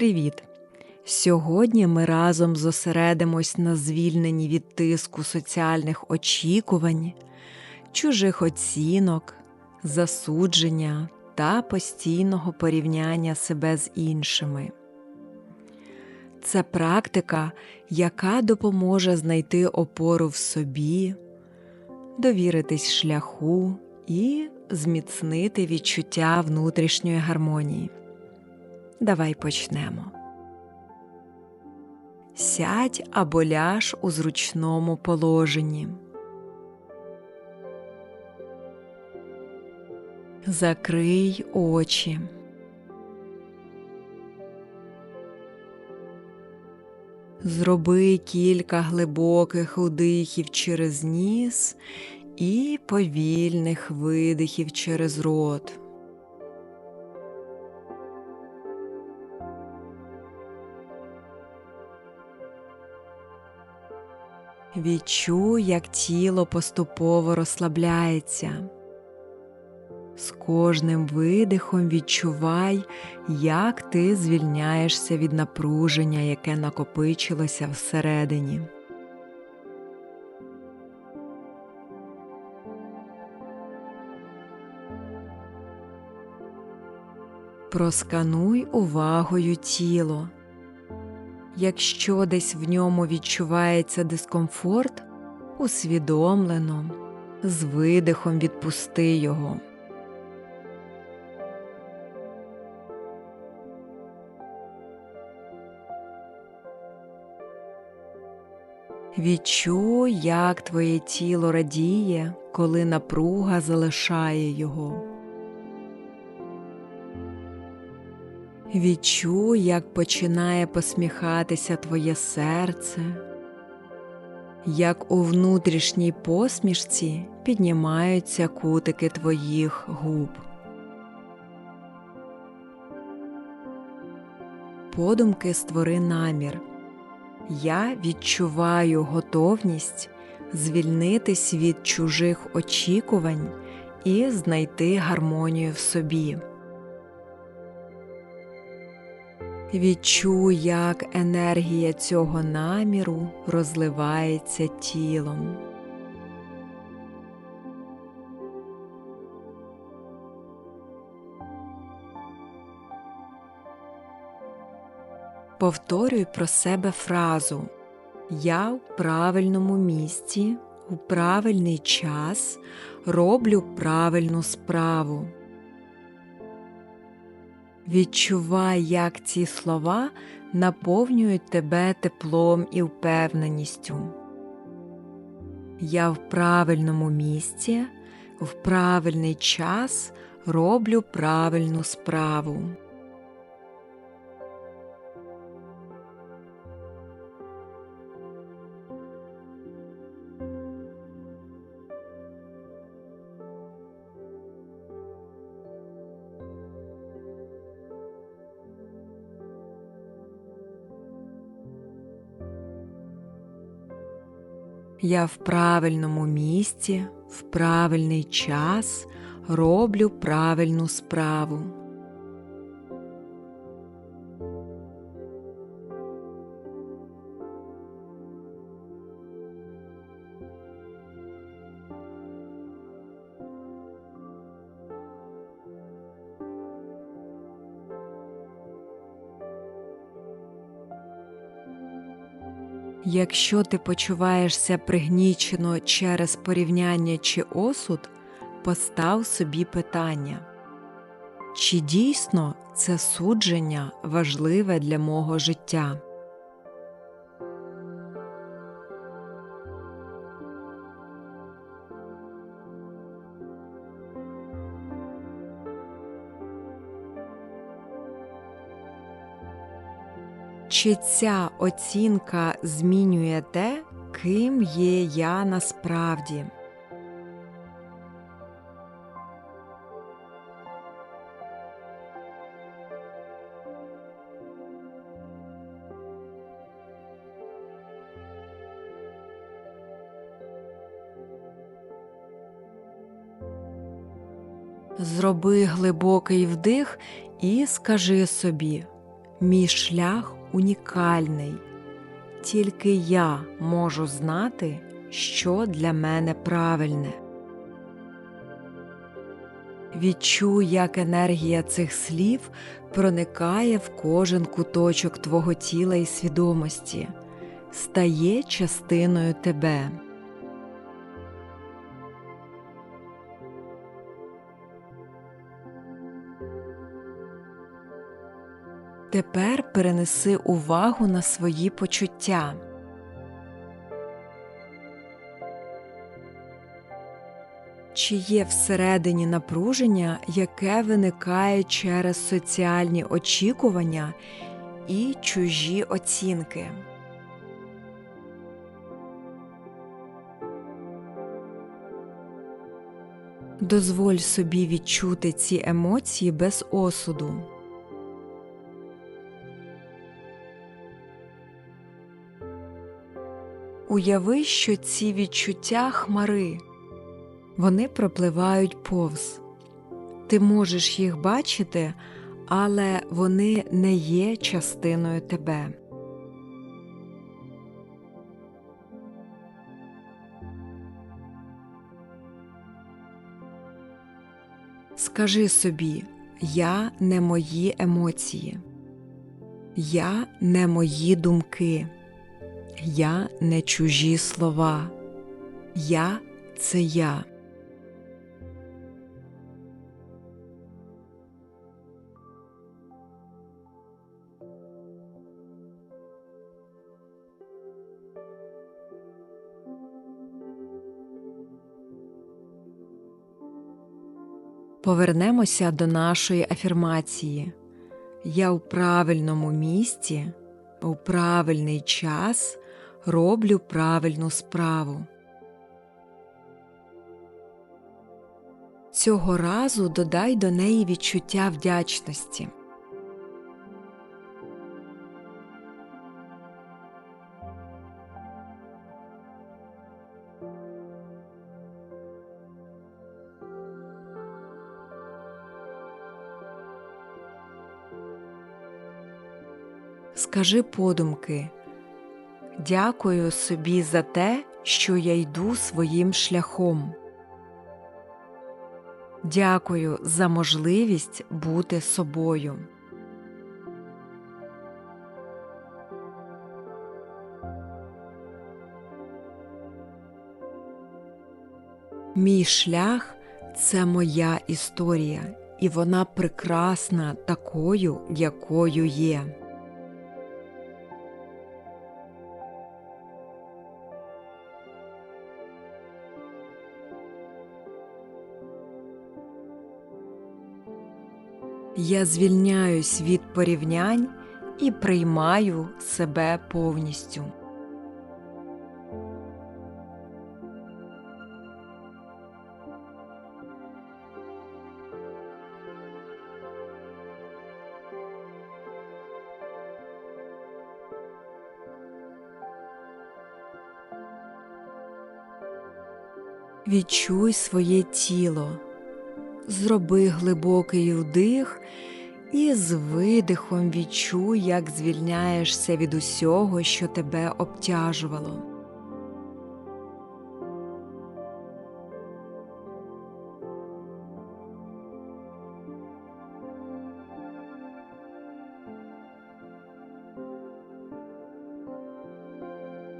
Привіт! Сьогодні ми разом зосередимось на звільненні від тиску соціальних очікувань, чужих оцінок, засудження та постійного порівняння себе з іншими. Це практика, яка допоможе знайти опору в собі, довіритись шляху і зміцнити відчуття внутрішньої гармонії. Давай почнемо. Сядь або ляж у зручному положенні. Закрий очі. Зроби кілька глибоких вдихів через ніс і повільних видихів через рот. Відчуй, як тіло поступово розслабляється. З кожним видихом відчувай, як ти звільняєшся від напруження, яке накопичилося всередині. Проскануй увагою тіло. Якщо десь в ньому відчувається дискомфорт, усвідомлено, з видихом відпусти його. Відчуй, як твоє тіло радіє, коли напруга залишає його. Відчуй, як починає посміхатися твоє серце, як у внутрішній посмішці піднімаються кутики твоїх губ. Подумки створи намір. Я відчуваю готовність звільнитись від чужих очікувань і знайти гармонію в собі. Відчуй, як енергія цього наміру розливається тілом. Повторюй про себе фразу Я в правильному місці, у правильний час роблю правильну справу. Відчувай, як ці слова наповнюють тебе теплом і впевненістю. Я в правильному місці, в правильний час роблю правильну справу. Я в правильному місці, в правильний час роблю правильну справу. Якщо ти почуваєшся пригнічено через порівняння чи осуд, постав собі питання, чи дійсно це судження важливе для мого життя? Чи ця оцінка змінює те, ким є я насправді? Зроби глибокий вдих і скажи собі Мій шлях унікальний. Тільки я можу знати, що для мене правильне. Відчуй, як енергія цих слів проникає в кожен куточок твого тіла і свідомості, стає частиною тебе. Тепер перенеси увагу на свої почуття. Чи є всередині напруження, яке виникає через соціальні очікування і чужі оцінки? Дозволь собі відчути ці емоції без осуду. Уяви, що ці відчуття хмари, вони пропливають повз. Ти можеш їх бачити, але вони не є частиною тебе. Скажи собі, я не мої емоції, я не мої думки. Я не чужі слова. Я це я. Повернемося до нашої афірмації. Я у правильному місці, у правильний час роблю правильну справу. Цього разу додай до неї відчуття вдячності. Скажи подумки Дякую собі за те, що я йду своїм шляхом. Дякую за можливість бути собою. Мій шлях це моя історія, і вона прекрасна такою, якою є. Я звільняюсь від порівнянь і приймаю себе повністю. Відчуй своє тіло. Зроби глибокий вдих і з видихом відчуй, як звільняєшся від усього, що тебе обтяжувало.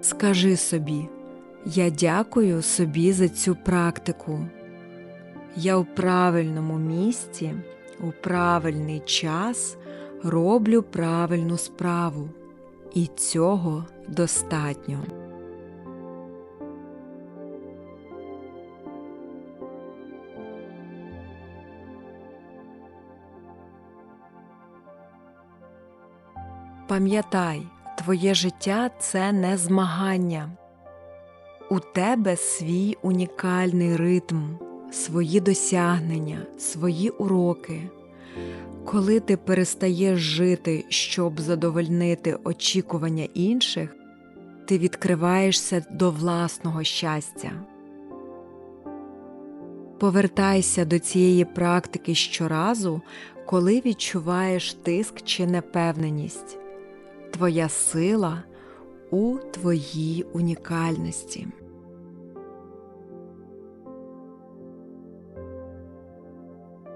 Скажи собі, я дякую собі за цю практику. Я у правильному місці, у правильний час роблю правильну справу, і цього достатньо. Пам'ятай, твоє життя це не змагання. У тебе свій унікальний ритм, свої досягнення, свої уроки. Коли ти перестаєш жити, щоб задовольнити очікування інших, ти відкриваєшся до власного щастя. повертайся до цієї практики щоразу, коли відчуваєш тиск чи непевненість. Твоя сила у твоїй унікальності.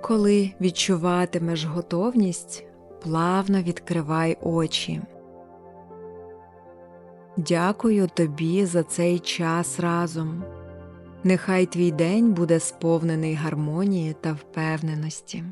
Коли відчуватимеш готовність, плавно відкривай очі. Дякую тобі за цей час разом. Нехай твій день буде сповнений гармонії та впевненості.